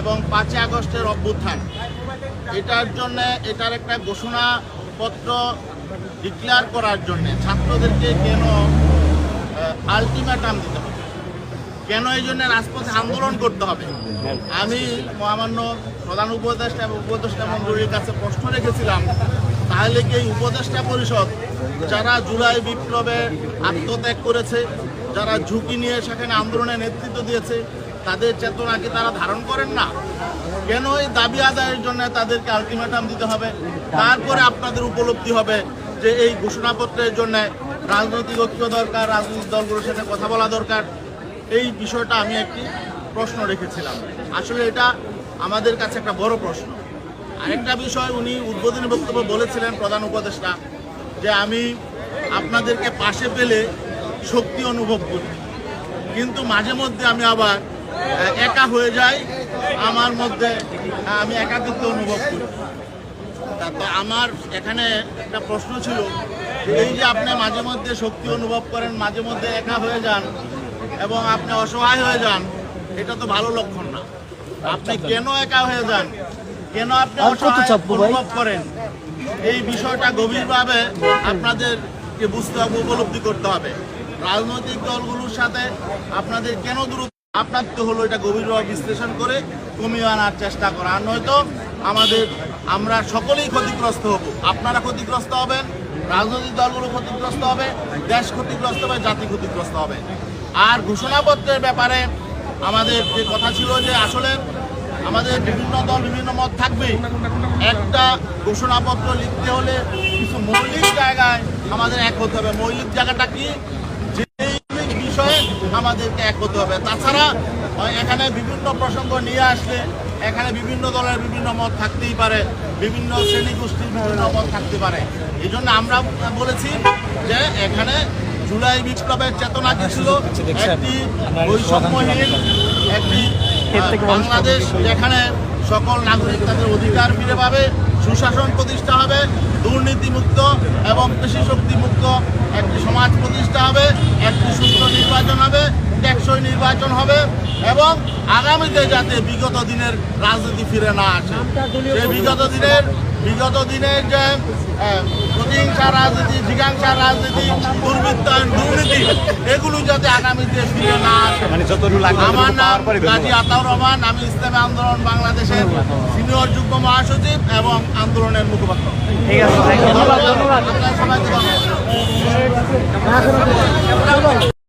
এবং পাঁচই আগস্টের অভ্যুত্থান। এটার জন্য, এটার একটা ঘোষণাপত্র ডিক্লেয়ার করার জন্য ছাত্রদেরকে কেন আলটিমেটাম দিতে হবে? কেন এই জন্য রাজপথে আন্দোলন করতে হবে? আমি মহামান্য প্রধান উপদেষ্টা এবং উপদেষ্টা মন্ডলীর কাছে প্রশ্ন রেখেছিলাম, তাহলে কি এই উপদেষ্টা পরিষদ, যারা জুলাই বিপ্লবে আত্মত্যাগ করেছে, যারা ঝুঁকি নিয়ে সেখানে আন্দোলনে নেতৃত্ব দিয়েছে তাদের চেতনা কি তারা ধারণ করেন না? কেন এই দাবি আদায়ের জন্য তাদেরকে আলটিমেটাম দিতে হবে? তারপরে আপনাদের উপলব্ধি হবে যে এই ঘোষণাপত্রের জন্য রাজনৈতিক ঐক্য দরকার, রাজনৈতিক দলগুলোর সাথে কথা বলা দরকার। এই বিষয়টা আমি একটি প্রশ্ন রেখেছিলাম। আসলে এটা আমাদের কাছে একটা বড় প্রশ্ন। আরেকটা বিষয় উনি উদ্বোধনী বক্তব্য বলেছিলেন প্রধান উপদেষ্টা, যে আমি আপনাদেরকে পাশে পেলে শক্তি অনুভব করি। কিন্তু মাঝে মধ্যে আমি আবার একা হয়ে যাই আমার মধ্যে আমি একাকিত্ব অনুভব করি। তা তো আমার এখানে একটা প্রশ্ন ছিল এই যে আপনি মাঝে মধ্যে শক্তি অনুভব করেন মাঝে মধ্যে একা হয়ে যান এবং আপনি অসহায় হয়ে যান এটা তো ভালো লক্ষণ না। আপনি কেন একা হয়ে যান? কেন আপনি অসহায় অনুভব করেন? এই বিষয়টা গভীরভাবে আপনাদেরকে বুঝতে হবে উপলব্ধি করতে হবে। রাজনৈতিক দলগুলোর সাথে আপনাদের কেন দূরত্ব আপনার তো হলো এটা গভীরভাবে বিশ্লেষণ করে কমিয়ে আনার চেষ্টা করা। আর নয়তো আমাদের, আমরা সকলেই ক্ষতিগ্রস্ত হব। আপনারা ক্ষতিগ্রস্ত হবেন, রাজনৈতিক দলগুলো ক্ষতিগ্রস্ত হবে, দেশ ক্ষতিগ্রস্ত হবে, জাতি ক্ষতিগ্রস্ত হবে। আর ঘোষণাপত্রের ব্যাপারে আমাদের যে কথা ছিল যে আসলে আমাদের বিভিন্ন দল, বিভিন্ন মত থাকবে, একটা ঘোষণাপত্র লিখতে হলে কিছু মৌলিক জায়গায় আমাদের এক হতে হবে। মৌলিক জায়গাটা কি? আমাদেরকে এক হতে হবে। তাছাড়া এখানে বিভিন্ন প্রসঙ্গ নিয়ে আসলে এখানে বিভিন্ন দলের বিভিন্ন মত থাকতেই পারে, বিভিন্ন শ্রেণি গোষ্ঠীর বিভিন্ন মত থাকতে পারে। এই জন্য আমরা বলেছি যে এখানে জুলাই বিপ্লবের চেতনা কি ছিল? একটি বৈষম্যহীন, একটি বাংলাদেশ যেখানে সকল নাগরিক তাদের অধিকার ফিরে পাবে, সুশাসন প্রতিষ্ঠা হবে, দুর্নীতিমুক্ত এবং কৃষি শক্তি মুক্ত একটি সমাজ প্রতিষ্ঠা হবে একটি সুস্থ নির্বাচন হবে টেকসই নির্বাচন হবে এবং আগামীতে যাতে বিগত দিনের রাজনীতি ফিরে না আসে। সেই বিগত দিনের বিগত দিনের যে প্রতিহিংসা রাজনীতি জিজ্ঞাসা রাজনীতি দুর্বৃত্তায়ন দুর্নীতি এগুলো যাতে আগামীতে ফিরে না আসে। মানে আমার নাম গাজী আতাউর রহমান আমি ইসলামী আন্দোলন বাংলাদেশের সিনিয়র যুগ্ম মহাসচিব এবং আন্দোলনের মুখপাত্র। ঠিক আছে ধন্যবাদ।